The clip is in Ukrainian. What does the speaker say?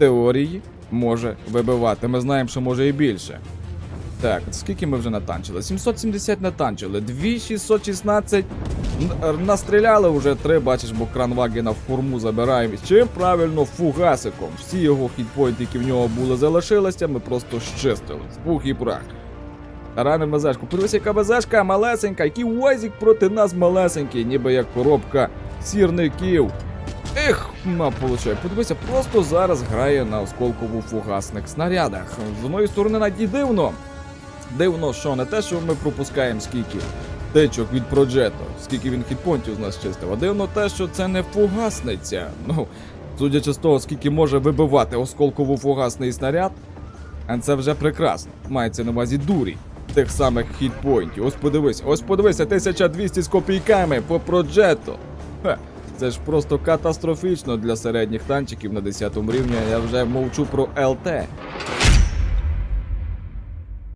теорії може вибивати. Ми знаємо, що може і більше. Так, скільки ми вже натанчили? 770 натанчили, 2616 настріляли вже три, бачиш, бо кранвагена в форму забираємо. Чим правильно фугасиком. Всі його хітпойнти, які в нього були, залишилися, ми просто щистили. В пух і прах. Ранимо мезешку. Подивись, яка мезешка малесенька, який уазік проти нас малесенький, ніби як коробка сірників. Ех, получай. Подивися, просто зараз грає на осколково-фугасних снарядах. З одної сторони навіть і дивно. Дивно, що не те, що ми пропускаємо скільки тичок від проджету, скільки він хітпонтів з нас чистив, а дивно те, що це не фугасниця. Ну, судячи з того, скільки може вибивати осколково-фугасний снаряд, а це вже прекрасно. Мається на увазі дурі тих самих хітпойнтів. Ось подивись, ось подивися, 1200 з копійками по проджету. Хе, це ж просто катастрофічно для середніх танчиків на 10 рівні. Я вже мовчу про ЛТ.